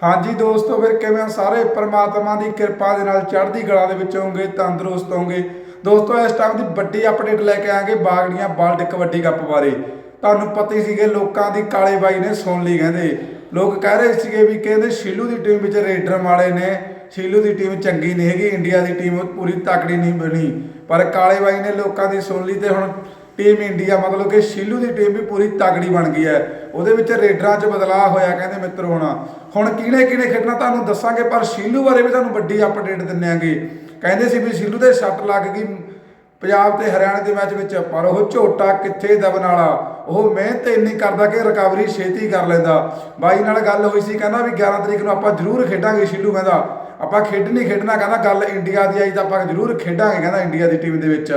ਹਾਂਜੀ ਦੋਸਤੋ, ਫਿਰ ਕਿਵੇਂ ਸਾਰੇ ਪ੍ਰਮਾਤਮਾ ਦੀ ਕਿਰਪਾ ਦੇ ਨਾਲ ਚੜ੍ਹਦੀ ਕਲਾ ਦੇ ਵਿੱਚ ਹੋਗੇ ਤੰਦਰੁਸਤ ਹੋਗੇ ਦੋਸਤੋ, ਇਸ ਟਾਈਮ ਦੀ ਵੱਡੀ ਅਪਡੇਟ ਲੈ ਕੇ ਆਂਗੇ ਬਾਗੜੀਆਂ ਵਰਲਡ ਕਬੱਡੀ ਕੱਪ ਬਾਰੇ। ਤੁਹਾਨੂੰ ਪਤਾ ਹੀ ਸੀਗੇ, ਲੋਕਾਂ ਦੀ ਕਾਲੇ ਬਾਈ ਨੇ ਸੁਣ ਲਈ, ਕਹਿੰਦੇ। ਲੋਕ ਕਹਿ ਰਹੇ ਸੀਗੇ ਵੀ ਕਹਿੰਦੇ ਸ਼ੀਲੂ ਦੀ ਟੀਮ ਵਿੱਚ ਰੇਡਰ ਵਾਲੇ ਨੇ, ਸ਼ੀਲੂ ਦੀ ਟੀਮ ਚੰਗੀ ਨਹੀਂ ਹੈਗੀ, ਇੰਡੀਆ ਦੀ ਟੀਮ ਪੂਰੀ ਤਕੜੀ ਨਹੀਂ ਬਣੀ। ਪਰ ਕਾਲੇ ਬਾਈ ਨੇ ਲੋਕਾਂ ਦੀ ਸੁਣ ਲਈ ਤੇ ਹੁਣ ਟੀਮ ਇੰਡੀਆ, ਮਤਲਬ ਕਿ ਸ਼ੀਲੂ ਦੀ ਟੀਮ ਵੀ ਪੂਰੀ ਤਗੜੀ ਬਣ ਗਈ ਹੈ। ਉਹਦੇ ਵਿੱਚ ਰੇਡਰਾਂ 'ਚ ਬਦਲਾਅ ਹੋਇਆ, ਕਹਿੰਦੇ ਮਿੱਤਰੋ ਹੁਣ। ਹੁਣ ਕਿਹਨੇ ਕਿਹਨੇ ਖੇਡਣਾ ਤੁਹਾਨੂੰ ਦੱਸਾਂਗੇ, ਪਰ ਸ਼ੀਲੂ ਬਾਰੇ ਵੀ ਤੁਹਾਨੂੰ ਵੱਡੀ ਅਪਡੇਟ ਦਿੰਨੇਾਂਗੇ ਕਹਿੰਦੇ ਸੀ ਵੀ ਸ਼ੀਲੂ ਦੇ ਸੱਟ ਲੱਗ ਗਈ ਪੰਜਾਬ ਤੇ ਹਰਿਆਣਾ ਦੇ ਮੈਚ ਵਿੱਚ, ਪਰ ਉਹ ਝੋਟਾ ਕਿੱਥੇ ਦਬਨ ਵਾਲਾ? ਉਹ ਮਿਹਨਤ ਇੰਨੀ ਕਰਦਾ ਕਿ ਰਿਕਵਰੀ ਛੇਤੀ ਕਰ ਲੈਂਦਾ। ਬਾਈ ਨਾਲ ਗੱਲ ਹੋਈ ਸੀ, ਕਹਿੰਦਾ ਵੀ 11 ਤਰੀਕ ਨੂੰ ਆਪਾਂ ਜ਼ਰੂਰ ਖੇਡਾਂਗੇ ਸ਼ੀਲੂ, ਕਹਿੰਦਾ। ਆਪਾਂ ਖੇਡ ਨਹੀਂ ਖੇਡਣਾ, ਕਹਿੰਦਾ, ਗੱਲ ਇੰਡੀਆ ਦੀ ਆਈ ਤਾਂ ਆਪਾਂ ਜ਼ਰੂਰ ਖੇਡਾਂਗੇ, ਕਹਿੰਦਾ ਇੰਡੀਆ ਦੀ ਟੀਮ ਦੇ ਵਿੱਚ।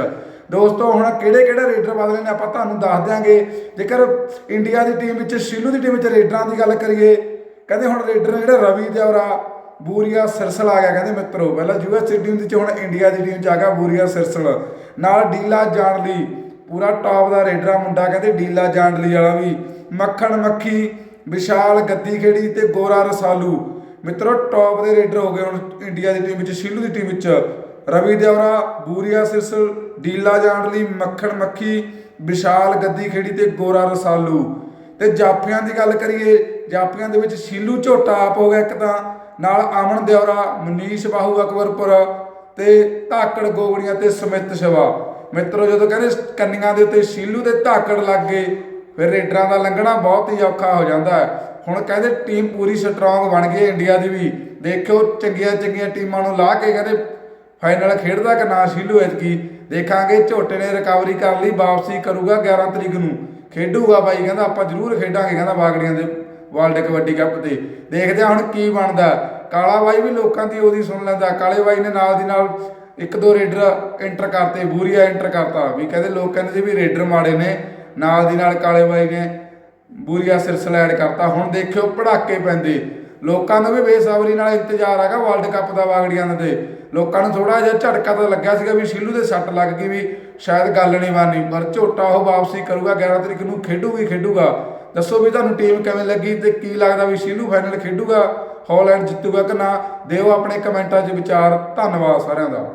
ਦੋਸਤੋ, ਹੁਣ ਕਿਹੜੇ ਕਿਹੜੇ ਰੇਡਰ ਬਦਲੇ ਨੇ ਆਪਾਂ ਤੁਹਾਨੂੰ ਦੱਸ ਦਿਆਂਗੇ। ਜੇਕਰ ਇੰਡੀਆ ਦੀ ਟੀਮ ਵਿੱਚ, ਸ਼ੀਲੂ ਦੀ ਟੀਮ ਵਿੱਚ ਰੇਡਰਾਂ ਦੀ ਗੱਲ ਕਰੀਏ, ਕਹਿੰਦੇ ਹੁਣ ਰੇਡਰ ਨੇ ਜਿਹੜਾ ਰਵੀ ਦੇਵਰਾ ਬੂਰੀਆ ਸਿਰਸਲ ਆ ਗਿਆ, ਕਹਿੰਦੇ ਮਿੱਤਰੋ, ਪਹਿਲਾਂ ਯੂਐਸ ਦੀ ਟੀਮ ਵਿੱਚ, ਹੁਣ ਇੰਡੀਆ ਦੀ ਟੀਮ ਚ ਆ ਗਿਆ ਬੂਰੀਆ ਸਿਰਸਲ। ਨਾਲ ਡੀਲਾ ਜਾਣ ਪੂਰਾ ਟੌਪ ਦਾ ਰੇਡਰ ਮੁੰਡਾ, ਕਹਿੰਦੇ ਡੀਲਾ ਜਾਣਲੀ ਵਾਲਾ ਵੀ। ਮੱਖਣ ਮੱਖੀ, ਵਿਸ਼ਾਲ ਗੱਦੀ ਖੇੜੀ ਤੇ ਗੋਰਾ ਰਸਾਲੂ। ਮਿੱਤਰੋ ਟੌਪ ਦੇ ਰੇਡਰ ਹੋ ਗਏ ਹੁਣ ਇੰਡੀਆ ਦੀ ਟੀਮ ਵਿੱਚ, ਸ਼ੀਲੂ ਦੀ ਟੀਮ ਵਿੱਚ। ਰਵੀ ਦੇਵਰਾ ਬੂਰੀਆ ਸਿਰਸਲ, ਡੀਲਾ ਜਾਣ ਲਈ ਮੱਖਣ ਮੱਖੀ, ਵਿਸ਼ਾਲ ਗੱਦੀ ਖੇੜੀ ਤੇ ਗੋਰਾ ਰਸਾਲੂ। ਤੇ ਜਾਫੀਆਂ ਦੀ ਗੱਲ ਕਰੀਏ ਜਾਫੀਆਂ ਦੇ ਵਿੱਚ ਸ਼ੀਲੂ ਝੋਟਾ ਆਪ ਹੋ ਗਿਆ ਇੱਕ ਤਾਂ, ਨਾਲ ਅਮਨ ਦਿਉਰਾ ਮਨੀਸ਼ ਬਾਹੂ ਅਕਬਰਪੁਰ ਤੇ ਧਾਕੜ ਗੋਗੜੀਆਂ ਤੇ ਸਮਿਤ ਸ਼ਵਾ। ਮਿੱਤਰੋ, ਜਦੋਂ ਕਹਿੰਦੇ ਕੰਨੀਆਂ ਦੇ ਉੱਤੇ ਸ਼ੀਲੂ ਦੇ ਧਾਕੜ ਲੱਗ ਗਏ, ਫਿਰ ਰੇਡਰਾਂ ਦਾ ਲੰਘਣਾ ਬਹੁਤ ਹੀ ਔਖਾ ਹੋ ਜਾਂਦਾ ਹੈ। ਹੁਣ ਕਹਿੰਦੇ ਟੀਮ ਪੂਰੀ ਸਟਰੋਂਗ ਬਣ ਗਈ ਇੰਡੀਆ ਦੀ ਵੀ। ਦੇਖਿਓ ਚੰਗੀਆਂ ਚੰਗੀਆਂ ਟੀਮਾਂ ਨੂੰ ਲਾ ਕੇ ਕਹਿੰਦੇ ਫਾਈਨਲ ਖੇਡਦਾ ਕਿ ਨਾ ਸ਼ੀਲੂ ਐਤਕੀ? ਦੇਖਾਂਗੇ, ਝੋਟੇ ਨੇ ਰਿਕਵਰੀ ਕਰ ਲਈ, ਵਾਪਸੀ ਕਰੂਗਾ 11 ਤਰੀਕ ਨੂੰ। ਖੇਡੂਗਾ ਬਾਈ, ਕਹਿੰਦਾ ਆਪਾਂ ਜ਼ਰੂਰ ਖੇਡਾਂਗੇ, ਕਹਿੰਦਾ ਬਾਗੜੀਆਂ ਦੇ ਵਰਲਡ ਕਬੱਡੀ ਕੱਪ ਤੇ। ਦੇਖਦੇ ਹਾਂ ਹੁਣ ਕੀ ਬਣਦਾ। ਕਾਲਾ ਬਾਈ ਵੀ ਲੋਕਾਂ ਦੀ ਉਹਦੀ ਸੁਣ ਲੈਂਦਾ। ਕਾਲੇ ਬਾਈ ਨੇ ਨਾਲ ਦੀ ਨਾਲ ਇੱਕ ਦੋ ਰੇਡਰ ਐਂਟਰ ਕਰਤੇ, ਬੂਰੀਆ ਐਂਟਰ ਕਰਤਾ। ਵੀ ਕਹਿੰਦੇ ਲੋਕ ਕਹਿੰਦੇ ਸੀ ਵੀ ਰੇਡਰ ਮਾੜੇ ਨੇ, ਨਾਲ ਦੀ ਨਾਲ ਕਾਲੇ ਬਾਈ ਨੇ ਬੂਰੀਆ ਸਿਰਸਲਾ ਐਡ ਕਰਤਾ। ਹੁਣ ਦੇਖਿਓ, ਪੜਾਕੇ ਪੈਂਦੇ। ਲੋਕਾਂ ਨੂੰ ਵੀ ਬੇਸਬਰੀ ਨਾਲ ਇੰਤਜ਼ਾਰ ਹੈਗਾ ਵਰਲਡ ਕੱਪ ਦਾ ਵਾਗੜੀਆਂ ਦਾ ਲੋਕਾਂ ਨੂੰ ਥੋੜਾ ਜਿਹਾ ਝਟਕਾ ਤਾਂ ਲੱਗਿਆ ਸੀਗਾ ਵੀ ਸ਼ੀਲੂ ਦੇ ਸੱਟ ਲੱਗ ਗਈ ਵੀ ਸ਼ਾਇਦ ਗੱਲ ਨਹੀਂ ਬਣਨੀ ਪਰ ਝੋਟਾ ਉਹ ਵਾਪਸੀ ਕਰੂਗਾ 11 ਤਰੀਕ ਨੂੰ ਖੇਡੂਗੀ, ਖੇਡੂਗਾ। ਦੱਸੋ ਵੀ ਤੁਹਾਨੂੰ ਟੀਮ ਕਿਵੇਂ ਲੱਗੀ ਤੇ ਕੀ ਲੱਗਦਾ ਵੀ ਸ਼ੀਲੂ ਫਾਈਨਲ ਖੇਡੂਗਾ, ਹਾਲੈਂਡ ਜਿੱਤੂਗਾ ਕਿ ਨਾ? ਦਿਓ ਆਪਣੇ ਕਮੈਂਟਾਂ 'ਚ ਵਿਚਾਰ। ਧੰਨਵਾਦ ਸਾਰਿਆਂ ਦਾ।